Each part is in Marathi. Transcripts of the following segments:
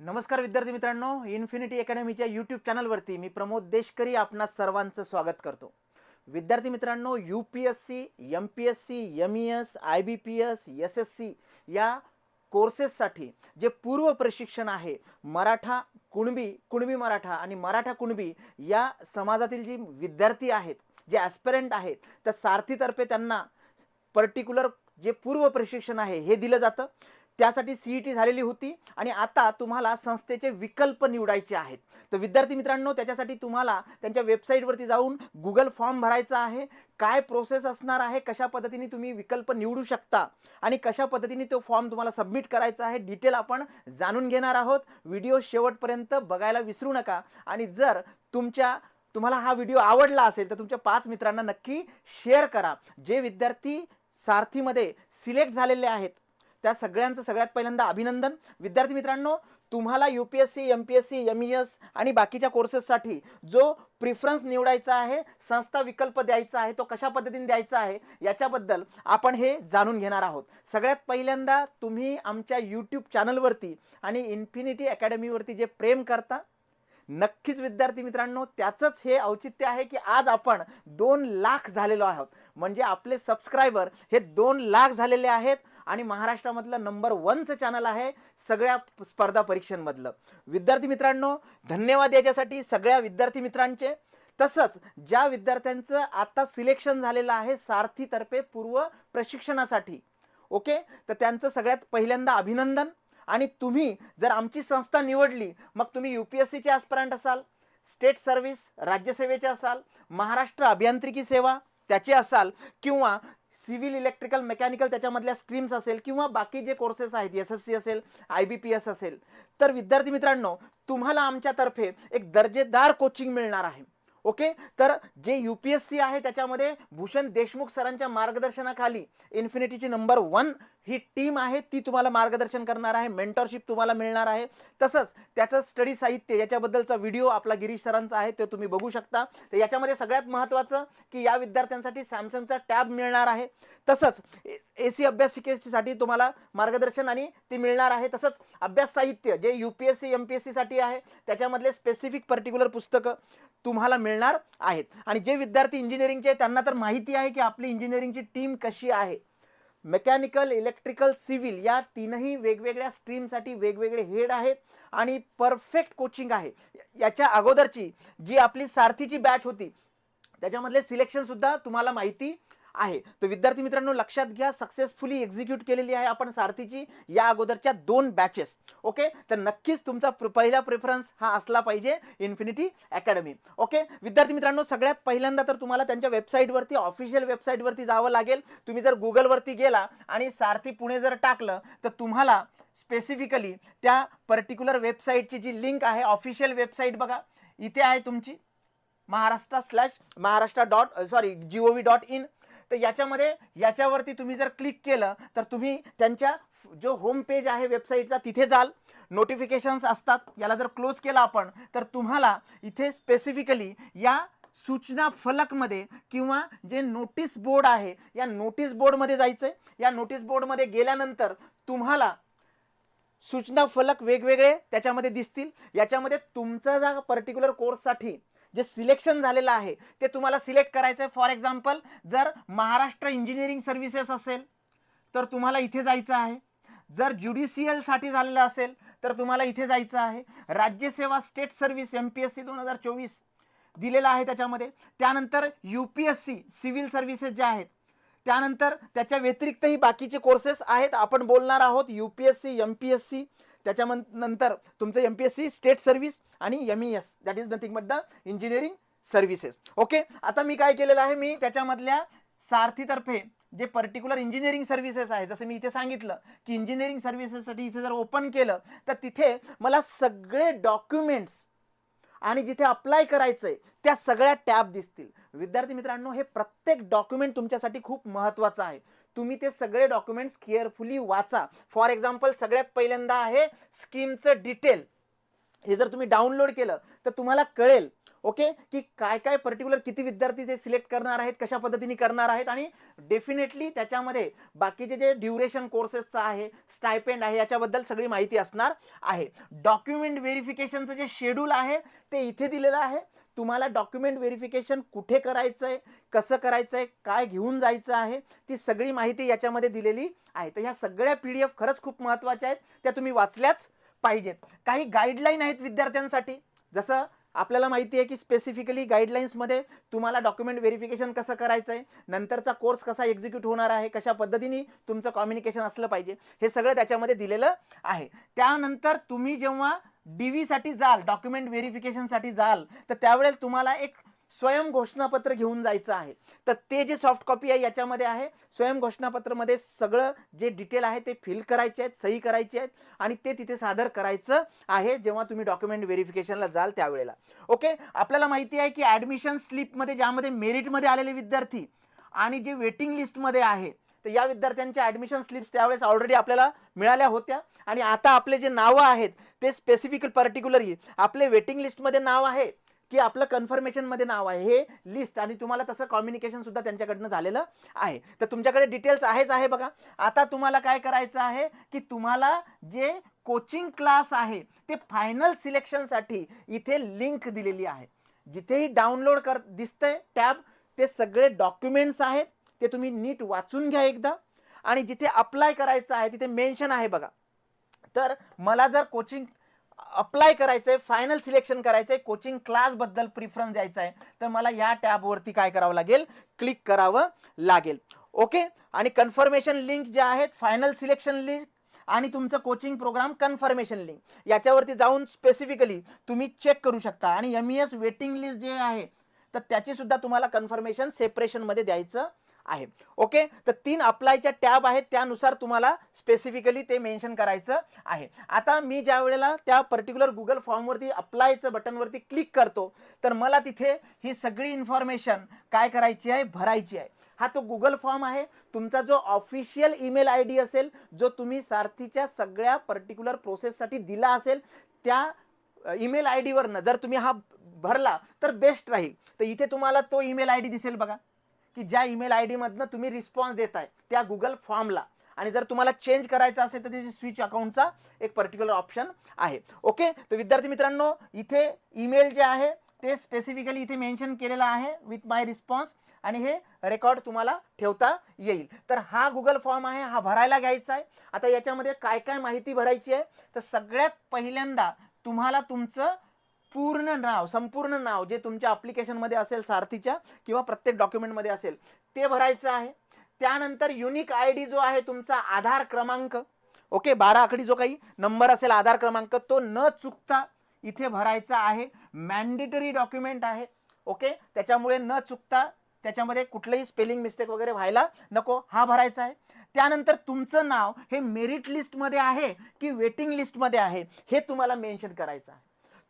नमस्कार विद्यार्थी मित्रांनो इन्फिनिटी अकॅडमीच्या यूट्यूब चॅनलवरती मी प्रमोद देशकरी आपणा सर्वांचं स्वागत करतो. विद्यार्थी मित्रांनो U P S C M P S C M E S I B P S S S C या कोर्सेससाठी जे पूर्व प्रशिक्षण आहे मराठा कुणबी कुणबी मराठा आणि मराठा कुणबी या समाजातील जी विद्यार्थी आहेत जे ॲस्पिरंट आहेत त्या सारथीतर्फे त्यांना पर्टिक्युलर जे पूर्व प्रशिक्षण आहे हे दिलं जातं. त्यासाठी सी ई टी झालेली होती आणि आता तुम्हाला संस्थेचे विकल्प निवडायचे आहेत. तर विद्यार्थी मित्रांनो त्याच्यासाठी तुम्हाला त्यांच्या वेबसाईटवरती जाऊन गुगल फॉर्म भरायचा आहे. काय प्रोसेस असणार आहे कशा पद्धतीने तुम्ही विकल्प निवडू शकता आणि कशा पद्धतीने तो फॉर्म तुम्हाला सबमिट करायचा आहे डिटेल आपण जाणून घेणार आहोत. व्हिडिओ शेवटपर्यंत बघायला विसरू नका. आणि जर तुमच्या तुम्हाला हा व्हिडिओ आवडला असेल तर तुमच्या पाच मित्रांना नक्की शेअर करा. जे विद्यार्थी सारथीमध्ये सिलेक्ट झालेले आहेत त्या सगळ्यांचं सगळ्यात पहिल्यांदा अभिनंदन. विद्यार्थी मित्रांनो तुम्हाला U P S C M P S C M E S आणि बाकीच्या कोर्सेससाठी जो प्रिफरन्स निवडायचा आहे संस्था विकल्प द्यायचा आहे तो कशा पद्धतीने द्यायचा आहे याच्याबद्दल आपण हे जाणून घेणार आहोत. सगळ्यात पहिल्यांदा तुम्ही आमच्या यूट्यूब चॅनलवरती आणि इन्फिनिटी अकॅडमीवरती जे प्रेम करता नक्कीच विद्यार्थी मित्रांनो त्याचंच हे औचित्य आहे की आज आपण दोन लाख झालेलो आहोत. म्हणजे आपले सबस्क्रायबर हे दोन लाख झालेले आहेत आणि महाराष्ट्रामधलं नंबर वनचं चॅनल आहे सगळ्या स्पर्धा परीक्षांमधलं. विद्यार्थी मित्रांनो धन्यवाद याच्यासाठी सगळ्या विद्यार्थी मित्रांचे. तसंच ज्या विद्यार्थ्यांचं आता सिलेक्शन झालेलं आहे सारथीतर्फे पूर्व प्रशिक्षणासाठी ओके? तर त्यांचं सगळ्यात पहिल्यांदा अभिनंदन. आणि तुम्ही जर आमची संस्था निवडली मग तुम्ही यू पी एस सीचे ॲस्परंट असाल स्टेट सर्व्हिस राज्यसेवेचे असाल महाराष्ट्र अभियांत्रिकी सेवा त्याचे असाल किंवा सिव्हिल इलेक्ट्रिकल मेकॅनिकल त्याच्यामधल्या स्ट्रीम्स असेल किंवा बाकी जे कोर्सेस आहेत एस एस सी असेल आय बी पी एस असेल तर विद्यार्थी मित्रांनो तुम्हाला आमच्यातर्फे एक दर्जेदार कोचिंग मिळणार आहे. ओके? तर जे यू पी एस सी आहे त्याच्यामध्ये भूषण देशमुख सरांच्या मार्गदर्शनाखाली इन्फिनिटीची नंबर वन ही टीम आहे ती तुम्हाला मार्गदर्शन करणार आहे मेंटरशिप तुम्हाला मिळणार आहे. तसंच त्याचं स्टडी साहित्य याच्याबद्दलचा व्हिडिओ आपला गिरीश सरांचा आहे ते तुम्ही बघू शकता. तर याच्यामध्ये सगळ्यात महत्त्वाचं की या विद्यार्थ्यांसाठी सॅमसंगचा टॅब मिळणार आहे. तसंच ए सी अभ्यासिकेसाठी तुम्हाला मार्गदर्शन आणि ती मिळणार आहे. तसंच अभ्यास साहित्य जे U P S C M P S सीसाठी आहे त्याच्यामधले स्पेसिफिक पर्टिक्युलर पुस्तकं. तुम्हाला मिळणार आहेत. आणि जे विद्यार्थी इंजिनिअरिंगचे आहेत, त्यांना तर माहिती आहे की आपली इंजिनिअरिंगची टीम कशी आहे. मेकॅनिकल इलेक्ट्रिकल सिव्हिल या तीनही वेगवेगळ्या स्ट्रीमसाठी वेगवेगळे हेड आहेत आणि परफेक्ट कोचिंग आहे. याच्या अगोदरची जी आपली सारथीची बॅच होती त्याच्यामधले सिलेक्शनसुद्धा तुम्हाला माहिती आहे. तर विद्यार्थी मित्रांनो लक्षात घ्या सक्सेसफुली एक्झिक्यूट केलेली आहे आपण सारथीची या अगोदरच्या दोन बॅचेस ओके तर नक्कीच तुमचा प्र- पहिला प्रेफरन्स हा असला पाहिजे इन्फिनिटी अकॅडमी ओके विद्यार्थी मित्रांनो सगळ्यात पहिल्यांदा तर तुम्हाला त्यांच्या वेबसाईटवरती ऑफिशियल वेबसाईटवरती जावं लागेल. तुम्ही जर गुगलवरती गेला आणि सारथी पुणे जर टाकलं तर तुम्हाला स्पेसिफिकली त्या पर्टिक्युलर वेबसाईटची जी लिंक आहे ऑफिशियल वेबसाईट बघा इथे आहे तुमची. Maharashtra slash Maharashtra dot sorry G O V dot in तर याच्यामध्ये याच्यावरती तुम्ही जर क्लिक केलं तर तुम्ही त्यांच्या जो होम पेज आहे वेबसाईटचा तिथे जाल. नोटिफिकेशन्स असतात. याला जर क्लोज केला आपण तर तुम्हाला इथे स्पेसिफिकली या सूचना फलकमध्ये किंवा जे नोटीस बोर्ड आहे या नोटीस बोर्डमध्ये जायचं आहे या नोटीस बोर्डमध्ये गेल्यानंतर तुम्हाला सूचना फलक वेगवेगळे त्याच्यामध्ये दिसतील. याच्यामध्ये तुमचा जा पर्टिक्युलर कोर्ससाठी जे सिलेक्शन झालेलं आहे ते तुम्हाला सिलेक्ट करायचं आहे फॉर एक्झाम्पल जर महाराष्ट्र इंजिनिअरिंग सर्व्हिसेस असेल तर तुम्हाला इथे जायचं आहे. जर ज्युडिशियलसाठी झालेलं असेल तर तुम्हाला इथे जायचं आहे. राज्यसेवा state service M P S C दोन हजार चोवीस दिलेलं आहे त्याच्यामध्ये. त्यानंतर U P S C civil services ज्या आहेत त्यानंतर त्याच्या व्यतिरिक्तही बाकीचे कोर्सेस आहेत. आपण बोलणार आहोत U P S C M P S C त्याच्या नंतर तुमचं M P S C state service आणि M E S that is nothing but the engineering services okay आता मी काय केलेलं आहे? मी त्याच्यामधल्या सारथीतर्फे जे पर्टिक्युलर इंजिनिअरिंग सर्व्हिसेस आहे जसं मी इथे सांगितलं की इंजिनिअरिंग सर्व्हिसेससाठी इथे जर ओपन केलं तर तिथे मला सगळे डॉक्युमेंट्स आणि जिथे अप्लाय करायचंय त्या सगळ्या टॅब दिसतील. विद्यार्थी मित्रांनो हे प्रत्येक डॉक्युमेंट तुमच्यासाठी खूप महत्त्वाचं आहे. तुम्ही ते सगळे डॉक्युमेंट्स केअरफुली वाचा. फॉर एक्झाम्पल सगळ्यात पहिल्यांदा आहे स्कीमचं डिटेल हे जर तुम्ही डाउनलोड केलं तर तुम्हाला कळेल ओके की काय काय पर्टिक्युलर किती विद्यार्थी ते सिलेक्ट करणार आहेत कशा पद्धतीने करणार आहेत आणि डेफिनेटली त्याच्यामध्ये बाकीचे जे ड्युरेशन कोर्सेसचं आहे स्टायपेंड आहे याच्याबद्दल सगळी माहिती असणार आहे. डॉक्युमेंट व्हेरिफिकेशनचं जे शेड्यूल आहे ते इथे दिलेलं आहे. तुम्हाला डॉक्युमेंट व्हेरिफिकेशन कुठे करायचं आहे कसं करायचं आहे काय घेऊन जायचं आहे ती सगळी माहिती याच्यामध्ये दिलेली आहे. तर ह्या सगळ्या पी डी एफ खरंच खूप महत्त्वाच्या आहेत त्या तुम्ही वाचल्याच पाहिजेत. काही गाईडलाईन आहेत विद्यार्थ्यांसाठी. जसं आपल्याला माहिती आहे की स्पेसिफिकली गाईडलाईन्समध्ये तुम्हाला डॉक्युमेंट व्हेरिफिकेशन कसं करायचं आहे नंतरचा कोर्स कसा एक्झिक्यूट होणार आहे कशा पद्धतीने तुमचं कम्युनिकेशन असलं पाहिजे हे सगळं त्याच्यामध्ये दिलेलं आहे. त्यानंतर तुम्ही जेव्हा डी व्हीसाठी जाल डॉक्युमेंट व्हेरिफिकेशनसाठी जाल तर त्यावेळेस तुम्हाला एक स्वयं घोषणापत्र घेऊन जायचं आहे. तर ते जे सॉफ्ट कॉपी आहे याच्यामध्ये आहे. स्वयं घोषणापत्रमध्ये सगळं जे डिटेल आहे ते फिल करायचे आहेत सही करायची आहेत आणि ते तिथे सादर करायचं आहे जेव्हा तुम्ही डॉक्युमेंट व्हेरिफिकेशनला जाल त्यावेळेला. ओके आपल्याला माहिती आहे की ॲडमिशन स्लिपमध्ये ज्यामध्ये मेरिटमध्ये आलेले विद्यार्थी आणि जे वेटिंग लिस्टमध्ये आहे तर या विद्यार्थ्यांच्या ॲडमिशन स्लिप्स त्यावेळेस ऑलरेडी आपल्याला मिळाल्या होत्या. आणि आता आपले जे नावं आहेत ते स्पेसिफिक पर्टिक्युलरली आपले वेटिंग लिस्टमध्ये नाव आहे. की आपलं कन्फर्मेशनमध्ये नाव आहे. हे लिस्ट आणि तुम्हाला तसं कम्युनिकेशन सुद्धा त्यांच्याकडनं झालेलं आहे. तर तुमच्याकडे डिटेल्स आहेच आहे बघा. आता तुम्हाला काय करायचं आहे की तुम्हाला जे कोचिंग क्लास आहे ते फायनल सिलेक्शनसाठी इथे लिंक दिलेली आहे. जिथेही डाउनलोड कर दिसतंय टॅब ते सगळे डॉक्युमेंट्स आहेत. ते तुम्ही नीट वाचून घ्या एकदा. आणि जिथे अप्लाय करायचं आहे तिथे मेन्शन आहे बघा. तर मला जर कोचिंग अप्लाय करायचं आहे फायनल सिलेक्शन करायचं आहे कोचिंग क्लासबद्दल प्रिफरन्स द्यायचा आहे तर मला या टॅबवरती काय करावं लागेल? क्लिक करावं लागेल. ओके आणि कन्फर्मेशन लिंक जे आहेत फायनल सिलेक्शन लिंक आणि तुमचं कोचिंग प्रोग्राम कन्फर्मेशन लिंक याच्यावरती जाऊन स्पेसिफिकली तुम्ही चेक करू शकता. आणि M E S waiting list जे आहे तर त्याची सुद्धा तुम्हाला कन्फर्मेशन सेपरेशनमध्ये द्यायचं आहे. ओके तर तीन अप्लायच्या टॅब आहेत त्यानुसार तुम्हाला स्पेसिफिकली ते मेन्शन करायचं आहे. आता मी ज्या वेळेला त्या पर्टिक्युलर गुगल फॉर्मवरती अप्लायचं बटनवरती क्लिक करतो तर मला तिथे ही सगळी इन्फॉर्मेशन काय करायची आहे भरायची आहे. हा तो गुगल फॉर्म आहे. तुमचा जो ऑफिशियल ईमेल आय डी असेल जो तुम्ही सारथीच्या सगळ्या पर्टिक्युलर प्रोसेससाठी दिला असेल त्या ईमेल आय डीवरनं जर तुम्ही हा भरला तर बेस्ट राहील. तर इथे तुम्हाला तो ईमेल आय डी दिसेल बघा. की ज्या ईमेल आय डीमधनं तुम्ही रिस्पॉन्स देताय त्या गुगल फॉर्मला आणि जर तुम्हाला चेंज करायचं असेल तर त्याची स्विच अकाउंटचा एक पर्टिक्युलर ऑप्शन आहे. ओके तर विद्यार्थी मित्रांनो इथे ईमेल जे आहे ते स्पेसिफिकली इथे मेन्शन केलेलं आहे विथ माय रिस्पॉन्स आणि हे रेकॉर्ड तुम्हाला ठेवता येईल. तर हा गुगल फॉर्म आहे हा भरायला घ्यायचा आहे. आता याच्यामध्ये काय काय माहिती भरायची आहे? तर सगळ्यात पहिल्यांदा तुम्हाला तुमचं पूर्ण नाव संपूर्ण नाव जे तुमच्या अप्लिकेशनमध्ये असेल सारथीच्या किंवा प्रत्येक डॉक्युमेंटमध्ये असेल ते भरायचं आहे. त्यानंतर युनिक आय डी जो आहे तुमचा आधार क्रमांक ओके बारा आकडी जो काही नंबर असेल आधार क्रमांक तो न चुकता इथे भरायचा आहे. मॅन्डेटरी डॉक्युमेंट आहे ओके त्याच्यामुळे न चुकता त्याच्यामध्ये कुठलंही स्पेलिंग मिस्टेक वगैरे व्हायला नको हा भरायचा आहे. त्यानंतर तुमचं नाव हे मेरिट लिस्टमध्ये आहे की वेटिंग लिस्टमध्ये आहे हे तुम्हाला मेन्शन करायचं आहे.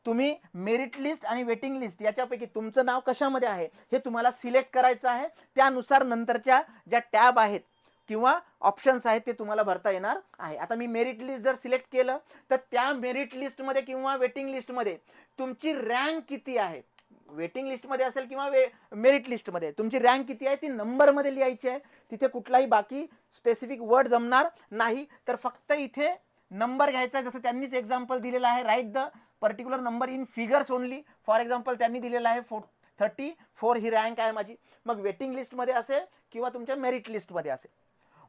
तुम्ही मेरिट लिस्ट आणि वेटिंग लिस्ट याच्यापैकी तुमचं नाव कशामध्ये आहे हे तुम्हाला सिलेक्ट करायचं आहे. त्यानुसार नंतरच्या ज्या टॅब आहेत किंवा ऑप्शन्स आहेत ते तुम्हाला भरता येणार आहे. आता मी मेरिट लिस्ट जर सिलेक्ट केलं तर त्या मेरिट लिस्टमध्ये किंवा वेटिंग लिस्टमध्ये तुमची रँक किती आहे? वेटिंग लिस्टमध्ये असेल किंवा वे मेरिट लिस्टमध्ये तुमची रँक किती आहे ती नंबरमध्ये लिहायची आहे. तिथे कुठलाही बाकी स्पेसिफिक वर्ड जमणार नाही. तर फक्त इथे नंबर घ्यायचा आहे जसं त्यांनीच एक्झाम्पल दिलेलं आहे. Write the particular number in figures only for example त्यांनी दिलेला आहे फो थर्टी फोर ही रँक आहे माझी. मग वेटिंग लिस्टमध्ये असेल किंवा तुमच्या मेरिट लिस्टमध्ये असेल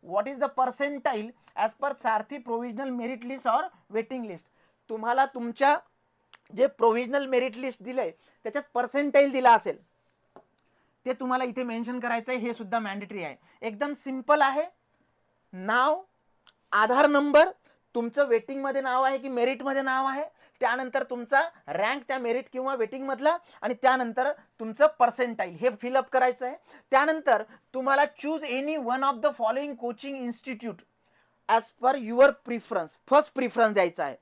what is the percentile as per Sarthi provisional merit list or waiting list तुम्हाला तुमच्या जे प्रोव्हिजनल मेरिट लिस्ट दिलं आहे त्याच्यात पर्सेंटाईल दिला असेल. ते तुम्हाला इथे मेन्शन करायचं आहे हे सुद्धा मॅन्डेटरी आहे. एकदम सिंपल आहे. नाव आधार नंबर तुमचं वेटिंगमध्ये नाव आहे की मेरिटमध्ये नाव आहे? त्यानंतर तुमचा रँक त्या मेरिट किंवा वेटिंगमधला आणि त्यानंतर तुमचं पर्सेंटाईल हे फिलअप करायचं आहे. त्यानंतर तुम्हाला choose any one of the following coaching institute as per your preference first preference द्यायचा आहे.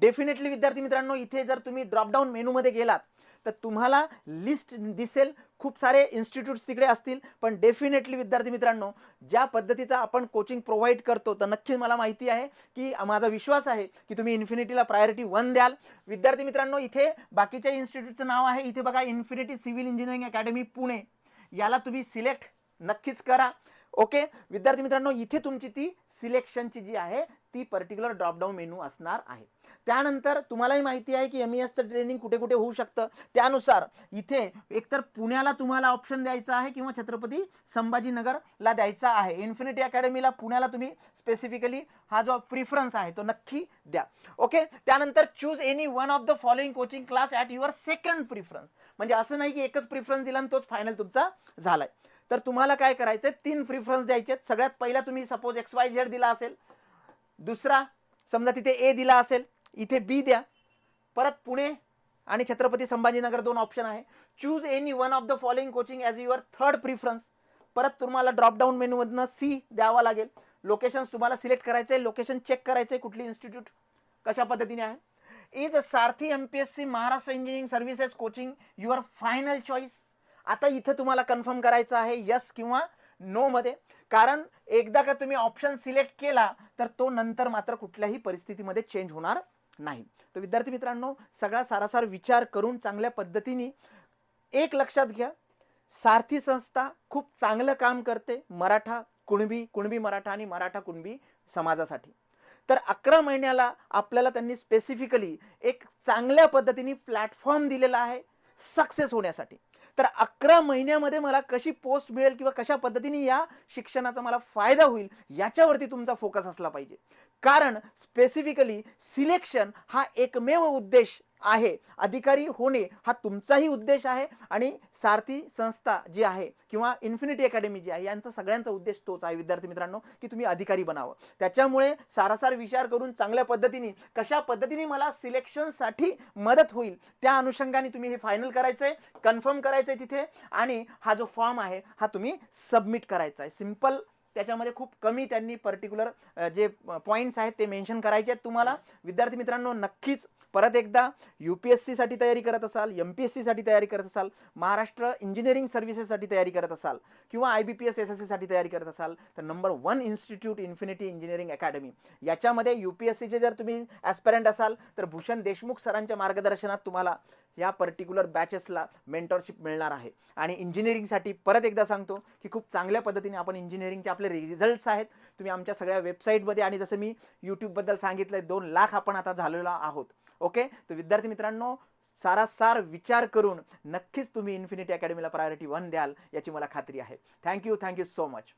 डेफिनेटली विद्यार्थी मित्रांनो इथे जर तुम्ही ड्रॉपडाऊन मेनूमध्ये गेलात तर तुम्हाला लिस्ट दिसेल. खूप सारे इन्स्टिट्यूट्स तिकडे असतील. पण डेफिनेटली विद्यार्थी मित्रांनो ज्या पद्धतीचा आपण कोचिंग प्रोव्हाइड करतो तर नक्की मला माहिती आहे की माझा विश्वास आहे की तुम्ही इन्फिनिटीला प्रायोरिटी वन द्याल. विद्यार्थी मित्रांनो इथे बाकीच्या इन्स्टिट्यूटचं नाव आहे. इथे बघा Infinity civil engineering academy Pune. याला तुम्ही सिलेक्ट नक्कीच करा. ओके विद्यार्थी मित्रांनो इथे तुमची ती सिलेक्शनची जी आहे ती पर्टिक्युलर ड्रॉपडाऊन मेनू असणार आहे. त्यानंतर तुम्हालाही माहिती आहे की एम ई एसचं ट्रेनिंग कुठे कुठे होऊ शकतं. त्यानुसार इथे एकतर पुण्याला तुम्हाला ऑप्शन द्यायचा आहे किंवा छत्रपती संभाजीनगरला द्यायचा आहे. इन्फिनिटी अकॅडमीला पुण्याला तुम्ही स्पेसिफिकली हा जो प्रिफरन्स आहे तो नक्की द्या. ओके त्यानंतर choose any one of the following coaching class at your second preference म्हणजे असं नाही की एकच प्रिफरन्स दिला आणि तोच फायनल तुमचा झालाय. तर तुम्हाला काय करायचं तीन प्रिफरन्स द्यायचे आहेत. सगळ्यात पहिला तुम्ही सपोज एक्स वाय झेड दिला असेल. दुसरा समजा तिथे ए दिला असेल. इथे बी द्या. परत पुणे आणि छत्रपती संभाजीनगर दोन ऑप्शन आहे. Choose any one of the following coaching as your third preference परत तुम्हाला ड्रॉपडाऊन मेनूमधनं सी द्यावा लागेल. लोकेशन्स तुम्हाला सिलेक्ट करायचं आहे लोकेशन चेक करायचं आहे कुठली इन्स्टिट्यूट कशा पद्धतीने आहे. Is a Sarthi M P S C Maharashtra engineering services coaching your final choice आता इथं तुम्हाला कन्फर्म करायचं आहे यस किंवा नो मध्ये. कारण एकदा का तुम्ही ऑप्शन सिलेक्ट केला तर तो नंतर मात्र कुठल्याही परिस्थितीमध्ये चेंज होणार नाही. तर विद्यार्थी मित्रांनो सगळा सारासार विचार करून चांगल्या पद्धतीने एक लक्षात घ्या. सारथी संस्था खूप चांगलं काम करते मराठा कुणबी कुणबी मराठा आणि मराठा कुणबी समाजासाठी. तर अकरा महिन्याला आपल्याला त्यांनी स्पेसिफिकली एक चांगल्या पद्धतीने प्लॅटफॉर्म दिलेला आहे सक्सेस होण्यासाठी. तर अकरा महिन्यामध्ये मला कशी पोस्ट मिळेल किंवा कशा पद्धतीने या शिक्षणाचा मला फायदा होईल याच्यावरती तुमचा फोकस असला पाहिजे. कारण स्पेसिफिकली सिलेक्शन हा एकमेव उद्देश आहे. अधिकारी होणे हा तुमचाही उद्देश आहे आणि सारथी संस्था जी आहे किंवा इन्फिनिटी अकॅडमी जी आहे यांचा सगळ्यांचा उद्देश तोच आहे विद्यार्थी मित्रांनो की तुम्ही अधिकारी बनावं. त्याच्यामुळे सारासार विचार करून चांगल्या पद्धतीने कशा पद्धतीने मला सिलेक्शनसाठी मदत होईल त्या अनुषंगाने तुम्ही हे फायनल करायचं आहे कन्फर्म करायचं आहे तिथे आणि हा जो फॉर्म आहे हा तुम्ही सबमिट करायचा आहे सिंपल त्याच्यामध्ये खूप कमी त्यांनी पर्टिक्युलर जे पॉईंट्स आहेत ते मेन्शन करायचे आहेत. तुम्हाला विद्यार्थी मित्रांनो नक्कीच परत एकदा यू पी एस सीसाठी तयारी करत असाल एम पी एस सीसाठी तयारी करत असाल महाराष्ट्र इंजिनिअरिंग सर्व्हिसेससाठी तयारी करत असाल किंवा I B P S S S सीसाठी तयारी करत असाल तर number one institute Infinity engineering academy याच्यामध्ये यू पी एस सीचे जर तुम्ही ॲस्परंट असाल तर भूषण देशमुख सरांच्या मार्गदर्शनात तुम्हाला या पर्टिक्युलर बॅचेसला मेंटरशिप मिळणार आहे. आणि इंजिनिअरिंगसाठी परत एकदा सांगतो की खूप चांगल्या पद्धतीने आपण इंजिनिअरिंगचे आपले रिझल्ट्स आहेत. तुम्ही आमच्या सगळ्या वेबसाईटमध्ये आणि जसं मी यूट्यूबबद्दल सांगितलं आहे दोन लाख आपण आता झालेलो आहोत. ओके तर विद्यार्थी मित्रांनो सारासार विचार करून नक्कीच तुम्ही इन्फिनिटी अकॅडमीला प्रायोरिटी वन द्याल याची मला खात्री आहे. Thank you thank you so much